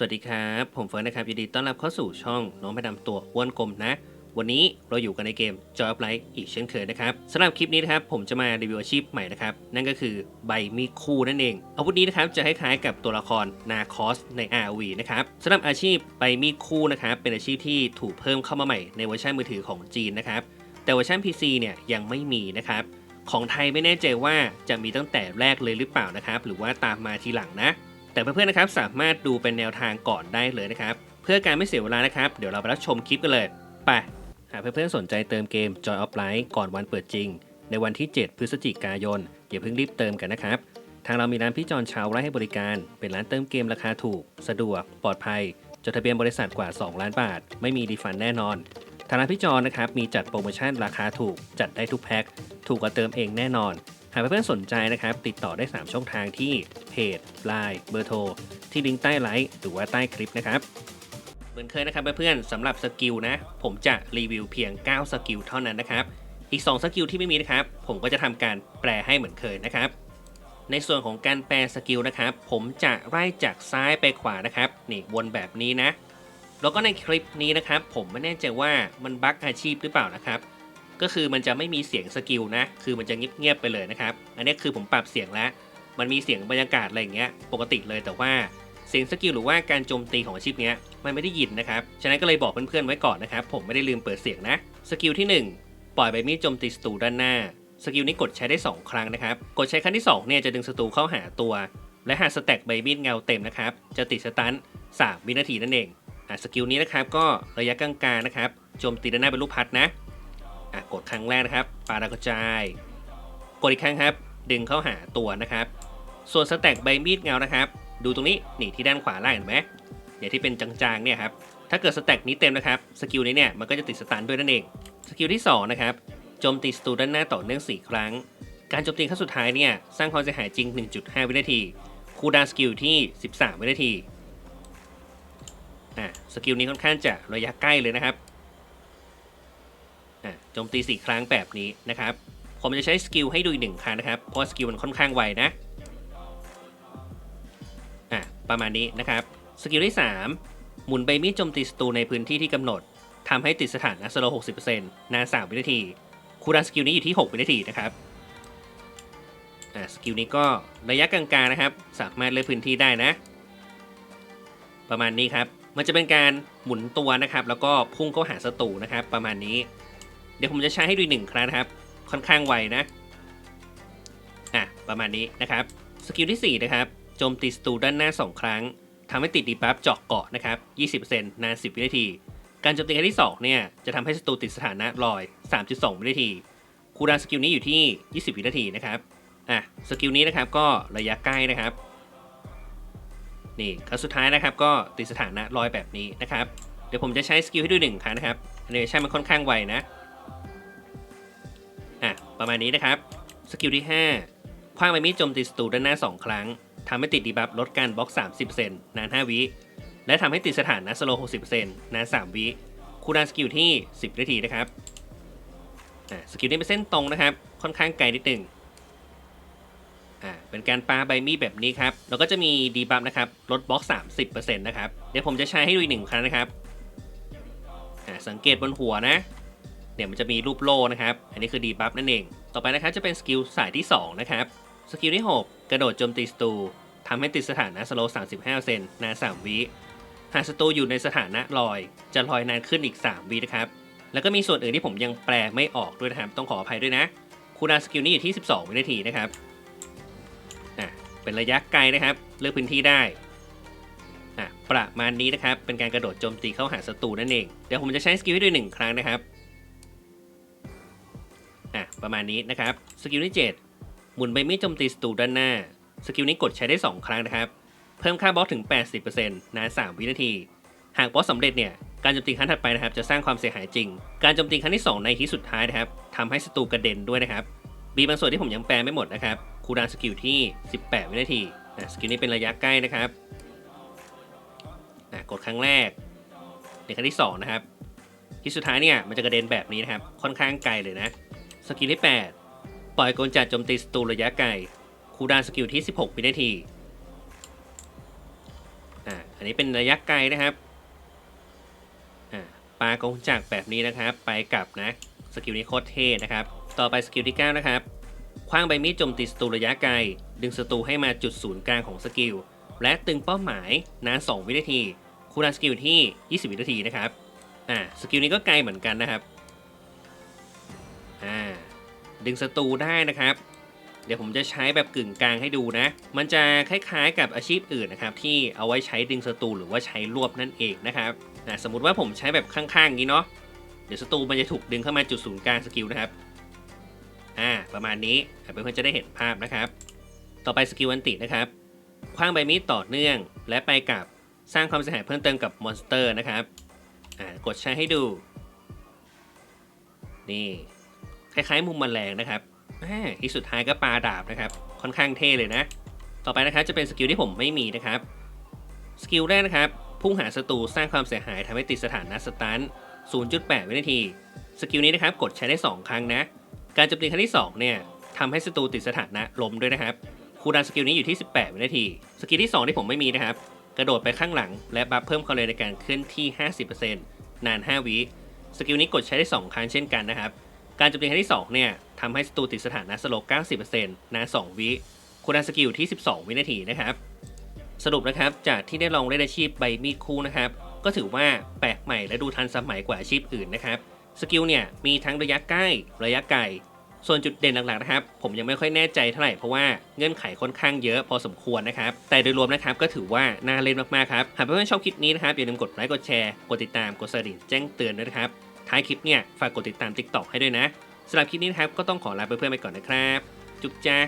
สวัสดีครับ ผมเฟิร์นนะครับยินดีต้อนรับเข้าสู่ช่องน้องไปดำตัวอ้วนกลมนะ วันนี้เราอยู่กันในเกม Joy of Light อีกเช่นเคยนะครับสำหรับคลิปนี้นะครับผมจะมารีวิวอาชีพใหม่นะครับ นั่นก็คือใบมีดคู่นั่นเอง อาวุธนี้นะครับจะคล้ายๆกับตัวละครนาคอสใน RV นะครับสำหรับอาชีพใบมีดคู่นะครับเป็นอาชีพที่ถูกเพิ่มเข้ามาใหม่ในเวอร์ชันมือถือของจีนนะครับแต่เวอร์ชัน PC เนี่ยยังไม่มีนะครับของไทยไม่แน่ใจว่าจะมีตั้งแต่แรกเลยหรือเปล่านะครับหรือว่าตามมาทีหลังนะ แต่เพื่อนๆนะครับสามารถดูเป็นแนวทางก่อนได้เลยนะครับ เพื่อการไม่เสียเวลานะครับ เดี๋ยวเราไปรับชมคลิปกันเลยไปหากเพื่อนๆสนใจเติมเกม Joy of Light ก่อนวันเปิดจริง ในวันที่ 7 พฤศจิกายนอย่าเพิ่งรีบเติมกันนะครับ ทางเรามีร้านพี่จอนชาวไร่ให้บริการ เป็นร้านเติมเกมราคาถูก สะดวก ปลอดภัย จดทะเบียนบริษัทกว่า 2 ล้านบาท ไม่มีรีฟันแน่นอน ทางร้านพี่จอนนะครับมีจัดโปรโมชั่นราคาถูก จัดได้ทุกแพ็คถูกกว่าเติมเองแน่นอน หากเพื่อนๆสนใจนะครับ ติดต่อได้ 3 ช่องทางที่เพจ Line เบอร์โทรที่ลิงก์ใต้ไลค์หรือว่าใต้คลิปนะครับ เหมือนเคยนะครับเพื่อนๆสำหรับสกิลนะ ผมจะรีวิวเพียง 9 สกิลเท่านั้นนะครับ อีก 2 สกิลที่ไม่มีนะครับ ผมก็จะทำการแปลให้เหมือนเคยนะครับ ในส่วนของการแปลสกิลนะครับ ผมจะไล่จากซ้ายไปขวานะครับนี่วนแบบนี้นะ แล้วก็ในคลิปนี้นะครับ ผมไม่แน่ใจว่ามันบั๊กอาชีพหรือเปล่านะครับ ก็คือมันจะไม่มีเสียงสกิลนะ คือมันจะเงียบๆไปเลยนะครับ อันนี้คือผมปรับเสียงแล้ว มันมีเสียงบรรยากาศอะไรอย่างเงี้ยปกติเลยแต่ว่าเสียงสกิลหรือว่าการโจมตีของอาชีพเนี้ยมันไม่ได้ยินนะครับ ฉะนั้นก็เลยบอกเพื่อนๆไว้ก่อนนะครับ ผมไม่ได้ลืมเปิดเสียงนะ สกิลที่ 1 ปล่อยใบมีดโจมตีศัตรูด้านหน้า สกิลนี้กดใช้ได้ 2 ครั้งนะครับ กดใช้ครั้งที่2เนี่ยจะดึงศัตรูเข้าหาตัว และหากสแต็กใบมีดเงาเต็มนะครับ จะติดสตัน3วินาทีนั่นเองอะสกิลนี้นะครับก็ระยะกลางๆนะครับ โจมตีด้านหน้าเป็นลูกพัดนะ อะกดครั้งแรกนะครับ ปาดากระจาย กดอีกครั้งครับ ดึงเข้าหาตัวนะครับ ส่วนสแต็กใบมีดเงานะครับ ดูตรงนี้นี่ที่ด้านขวาล่างเห็นไหมเนี่ยที่เป็นจางๆเนี่ยครับ ถ้าเกิดสแต็กนี้เต็มนะครับ สกิลนี้เนี่ยมันก็จะติดสตันด้วยนั่นเอง สกิลที่2นะครับ โจมตีศัตรูด้านหน้าต่อเนื่อง 4 ครั้ง การโจมตีครั้งสุดท้ายเนี่ยสร้างความเสียหายจริง 1.5 วินาที คูดาสกิลที่ 13 วินาที อะ สกิลนี้ค่อนข้างจะระยะใกล้เลยนะครับ จมตี 4 ครั้งแบบนี้นะครับ ผมจะใช้สกิลให้ดูอีกหนึ่งครั้งนะครับ เพราะสกิลมันค่อนข้างไวนะ อะ ประมาณนี้นะครับ สกิลที่ 3 หมุนใบมีดโจมตีศัตรูในพื้นที่ที่กำหนดทำให้ติดสถานะสโลว์60%นาน3วินาที คูลดาวน์สกิลนี้อยู่ที่ 6 วินาทีนะครับ อะ สกิลนี้ก็ระยะกลางๆนะครับ สามารถเลือกพื้นที่ได้นะ ประมาณนี้ครับ มันจะเป็นการหมุนตัวนะครับ แล้วก็พุ่งเข้าหาศัตรูนะครับ ประมาณนี้ เดี๋ยวผมจะใช้ให้ดูหนึ่งครั้งนะครับ ค่อนข้างไวนะ อะ ประมาณนี้นะครับ สกิลที่ 4 นะครับ โจมตีศัตรูด้านหน้า 2 ครั้งทำให้ติดดีบัฟเจาะเกาะนะครับ 20%นาน 10 วินาที การโจมตีครั้งที่ 2 เนี่ย จะทำให้ศัตรูติดสถานะลอย 3.2 วินาที คูลดาวน์สกิลนี้อยู่ที่ 20 วินาทีนะครับ อะ สกิลนี้นะครับก็ระยะใกล้นะครับ นี่ครั้งสุดท้ายนะครับ ก็ติดสถานะลอยแบบนี้นะครับ เดี๋ยวผมจะใช้สกิลให้ดูหนึ่งครั้งนะครับอันนี้ใช่มันค่อนข้างไวนะ ประมาณนี้นะครับ สกิลที่5คว้างใบมีดโจมตีศัตรูด้านหน้า 2 ครั้งทำให้ติดดีบัฟลดการบล็อก 30%นาน 5 วิ และทำให้ติดสถานะสโลว์60%นาน 3 วิ คูลดาวน์สกิลที่ 10 นาทีนะครับสกิลนี้เป็นเส้นตรงนะครับ ค่อนข้างไกลนิดหนึ่งอ่าเป็นการปาใบมีดแบบนี้ครับ แล้วก็จะมีดีบัฟนะครับลดบล็อก 30%นะครับ เดี๋ยวผมจะใช้ให้ดูอีกหนึ่งครั้งนะครับอ่าสังเกตบนหัวนะ เนี่ยมันจะมีรูปโล่นะครับ อันนี้คือดีบัฟนั่นเอง ต่อไปนะครับจะเป็นสกิลสายที่ 2 นะครับ สกิลที่ 6 กระโดดโจมตีศัตรูทำให้ติดสถานะสโลว์35%นนาน3วิหากศัตรูอยู่ในสถานะลอย จะลอยนานขึ้นอีก 3วินะครับ แล้วก็มีส่วนอื่นที่ผมยังแปลไม่ออกด้วยนะครับต้องขออภัยด้วยนะคูลดาวน์สกิลนี้อยู่ที่ 12 วินาทีนะครับอะเป็นระยะไกลนะครับ เลือกพื้นที่ได้อะประมาณนี้นะครับ เป็นการกระโดดโจมตีเข้าหาศัตรูนั่นเอง เดี๋ยวผมจะใช้สกิลให้ดูหนึ่งครั้งนะครับ ประมาณนี้นะครับ สกิลที่ 7 หมุนใบมีดโจมตีศัตรูด้านหน้า สกิลนี้กดใช้ได้ 2 ครั้งนะครับ เพิ่มค่าบอสถึง 80%นาน 3 วินาที หากบอสสำเร็จเนี่ย การโจมตีครั้งถัดไปนะครับ จะสร้างความเสียหายจริง การโจมตีครั้งที่ 2 ในที่สุดท้ายนะครับทำให้ศัตรูกระเด็นด้วยนะครับ มีบางส่วนที่ผมยังแปลไม่หมดนะครับ คูดานสกิลที่ 18 วินาทีอะสกิลนี้เป็นระยะใกล้นะครับอะกดครั้งแรกในครั้งที่ 2 นะครับ ที่สุดท้ายเนี่ยมันจะกระเด็นแบบนี้นะครับ ค่อนข้างไกลเลยนะ สกิลที่ 8 ปล่อยกลจัดโจมตีศัตรูระยะไกล คูดานสกิลที่ 16วินาที อ่า อันนี้เป็นระยะไกลนะครับ อ่าปากงจักรแบบนี้นะครับ ไปกลับนะ สกิลนี้โคตรเท่นะครับ ต่อไปสกิลที่ 9 นะครับ คว้างใบมีดโจมตีศัตรูระยะไกล ดึงศัตรูให้มาจุดศูนย์กลางของสกิล และตึงเป้าหมายนาน2วินาที คูดานสกิลที่ 20 วินาทีนะครับ อ่า สกิลนี้ก็ไกลเหมือนกันนะครับ ดึงศัตรูได้นะครับ เดี๋ยวผมจะใช้แบบกึ่งกลางให้ดูนะ มันจะคล้ายๆกับอาชีพอื่นนะครับ ที่เอาไว้ใช้ดึงศัตรูหรือว่าใช้รวบนั่นเองนะครับสมมติว่าผมใช้แบบข้างๆอย่างนี้เนาะเดี๋ยวศัตรูมันจะถูกดึงเข้ามาจุดศูนย์กลางสกิลนะครับอ่าประมาณนี้เพื่อนๆจะได้เห็นภาพนะครับ ต่อไปสกิลอันตินะครับคว้างใบมีดต่อเนื่อง และไปกับสร้างความเสียหายเพิ่มเติมกับมอนสเตอร์นะครับ อ่ากดใช้ให้ดู นี่ คล้ายๆมุมแมลงนะครับที่สุดท้ายก็ปลาดาบนะครับ ค่อนข้างเท่เลยนะ ต่อไปนะครับจะเป็นสกิลที่ผมไม่มีนะครับ สกิลแรกนะครับ พุ่งหาศัตรูสร้างความเสียหายทำให้ติดสถานะสตัน0.8 วินาที สกิลนี้นะครับกดใช้ได้ 2 ครั้งนะ การโจมตีครั้งที่ 2 เนี่ยทำให้ศัตรูติดสถานะล้มด้วยนะครับ คูลดาวน์สกิลนี้อยู่ที่ 18 วินาที สกิลที่ 2 ที่ผมไม่มีนะครับ กระโดดไปข้างหลัง และบัฟเพิ่มความเร็วในการเคลื่อนที่ 50%นาน 5 วิ สกิลนี้กดใช้ได้ 2 ครั้งเช่นกันนะครับ การโจมตีครั้งที่ 2 เนี่ยทำให้ศัตรูติดสถานะสโลว์90%นาน2วิคูลดาสกิลที่ 12 วินาทีนะครับ สรุปนะครับ จากที่ได้ลองเล่นอาชีพใบมีดคู่นะครับ ก็ถือว่าแปลกใหม่และดูทันสมัยกว่าอาชีพอื่นนะครับ สกิลเนี่ยมีทั้งระยะใกล้ ระยะไกล ส่วนจุดเด่นหลักๆนะครับ ผมยังไม่ค่อยแน่ใจเท่าไหร่เพราะว่าเงื่อนไขค่อนข้างเยอะพอสมควรนะครับ แต่โดยรวมนะครับก็ถือว่าน่าเล่นมากๆครับ หากเพื่อนๆชอบคลิปนี้นะครับอย่าลืมกดไลค์ กดแชร์ กดติดตาม กดกระดิ่งแจ้งเตือนด้วยนะครับ ท้ายคลิปเนี่ยฝากกดติดตาม TikTok ให้ด้วยนะสำหรับคลิปนี้นะครับก็ต้องขอลาเพื่อนๆไปก่อนนะครับ จุ๊บจ้า